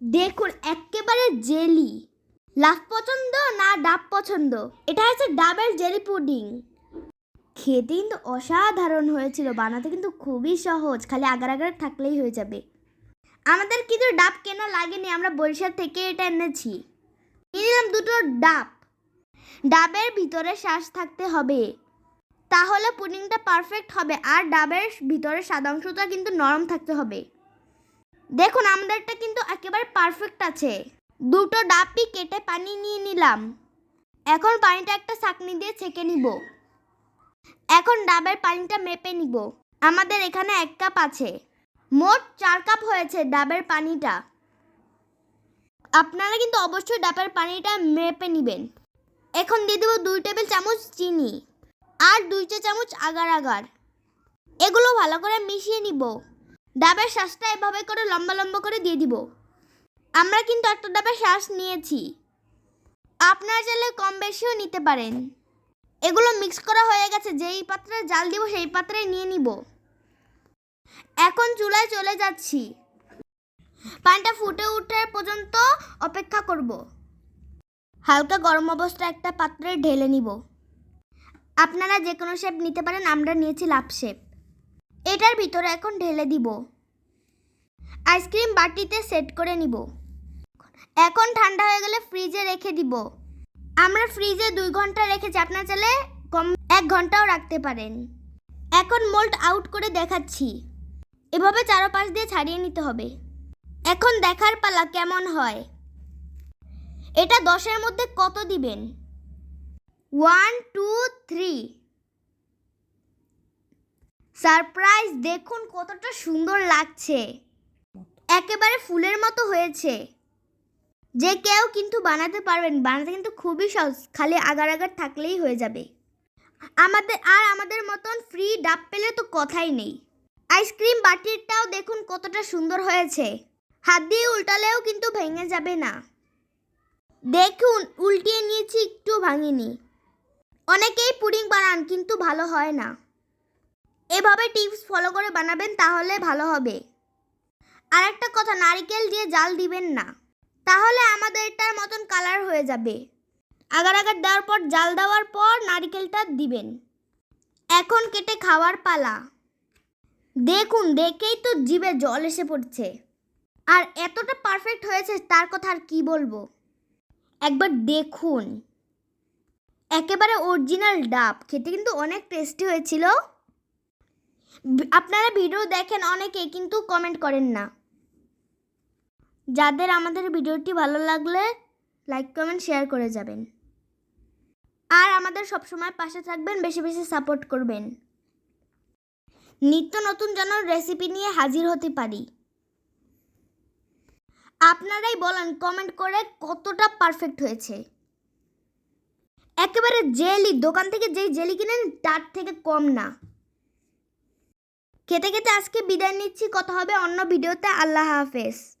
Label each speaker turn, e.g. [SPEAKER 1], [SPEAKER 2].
[SPEAKER 1] দেখুন, একেবারে জেলি। লাভ পছন্দ না ডাব পছন্দ এটা হচ্ছে ডাবের জেলি পুডিং। খেতে কিন্তু অসাধারণ হয়েছিল, বানাতে কিন্তু খুবই সহজ, খালি আগার আগার থাকলেই হয়ে যাবে। আমাদের কিন্তু ডাব কেনা লাগেনি, আমরা বরিশাল থেকে এটা এনেছি। নিলাম দুটো ডাব। ডাবের ভিতরে শ্বাস থাকতে হবে। তাহলে পুডিংটা পারফেক্ট হবে, আর ডাবের ভিতরে সাদা অংশটা কিন্তু নরম থাকতে হবে। দেখুন, আমাদেরটা কিন্তু একেবারে পারফেক্ট আছে। দুটো ডাবই কেটে পানি নিয়ে নিলাম। এখন পানিটা একটা ছাঁকনি দিয়ে ছেঁকে নিব। এখন ডাবের পানিটা মেপে নিব। আমাদের এখানে এক কাপ আছে। মোট চার কাপ হয়েছে ডাবের পানিটা। আপনারা কিন্তু অবশ্যই ডাবের পানিটা মেপে নেবেন। এখন দিয়ে দেবো দুই টেবিল চামচ চিনি আর দুই চা চামচ আগার আগার। এগুলো ভালো করে মিশিয়ে নিব। ডাবের শ্বাসটা এভাবে করে লম্বা লম্বা করে দিয়ে দিব। আমরা কিন্তু একটা ডাবের শ্বাস নিয়েছি। আপনারা চাইলে কম বেশিও নিতে পারেন। এগুলো মিক্স করা হয়ে গেছে, যেই পাত্রে জাল দিব সেই পাত্রে নিয়ে নিব। এখন চুলায় চলে যাচ্ছি। পানিটা ফুটে ওঠার পর্যন্ত অপেক্ষা করব। হালকা গরম অবস্থা একটা পাত্রে ঢেলে নিব। আপনারা যে কোনো শেপ নিতে পারেন, আমরা নিয়েছি লাভ শেপ এটার ভিতরে এখন ঢেলে দিব। আইসক্রিম বাটিতে সেট করে নিব। এখন ঠান্ডা হয়ে গেলে ফ্রিজে রেখে দিব। আমরা ফ্রিজে দুই ঘণ্টা রেখেছি, আপনার চাইলে কম এক ঘন্টাও রাখতে পারেন। এখন মোল্ড আউট করে দেখাচ্ছি। এভাবে চারপাশ দিয়ে ছাড়িয়ে নিতে হবে। এখন দেখার পালা কেমন হয়? এটা দশের মধ্যে কত দিবেন? One, two, three. সারপ্রাইজ, দেখুন কতটা সুন্দর লাগছে। একেবারে ফুলের মতো হয়েছে। যে কেউ কিন্তু বানাতে পারবেন, বানাতে কিন্তু খুবই সহজ, খালি আগার আগার থাকলেই হয়ে যাবে। আমাদের, আর আমাদের মতন ফ্রি ডাব পেলে তো কথাই নেই। আইসক্রিম বাটিরটাও দেখুন কতটা সুন্দর হয়েছে। হাত দিয়ে উল্টালেও কিন্তু ভেঙে যাবে না। দেখুন, উল্টিয়ে নিয়েছি, একটু ভাঙিনি। অনেকেই পুডিং বানান, কিন্তু ভালো হয় না। এভাবে টিপস ফলো করে বানাবেন, তাহলে ভালো হবে। আর একটা কথা, নারকেল দিয়ে জাল দিবেন না। তাহলে আমাদের এটার মতন কালার হয়ে যাবে। আগার আগার দেওয়ার পর, জাল দেওয়ার পর নারকেলটা দিবেন। এখন কেটে খাওয়ার পালা। দেখুন, দেখেই তো জিভে জল এসে পড়ছে। আর এতটা পারফেক্ট হয়েছে, তার কথা আর কি বলব? একবার দেখুন। একেবারে অরিজিনাল ডাব। খেতে কিন্তু অনেক টেস্টি হয়েছিল। আপনারা ভিডিও দেখেন অনেকে, কিন্তু কমেন্ট করেন না। যাদের আমাদের ভিডিওটি ভালো লাগলে লাইক, কমেন্ট, শেয়ার করে যাবেন। আর আমাদের সবসময় পাশে থাকবেন, বেশি বেশি সাপোর্ট করবেন। নিত্য নতুন যেন রেসিপি নিয়ে হাজির হতে পারি। আপনারাই বলেন, কমেন্ট করে কতটা পারফেক্ট হয়েছে। একেবারে জেলি, দোকান থেকে যেই জেলি কিনেন, তার থেকে কম না। খেতে খেতে আজকে বিদায় নিচ্ছি, কথা হবে অন্য ভিডিওতে। আল্লাহ হাফেজ।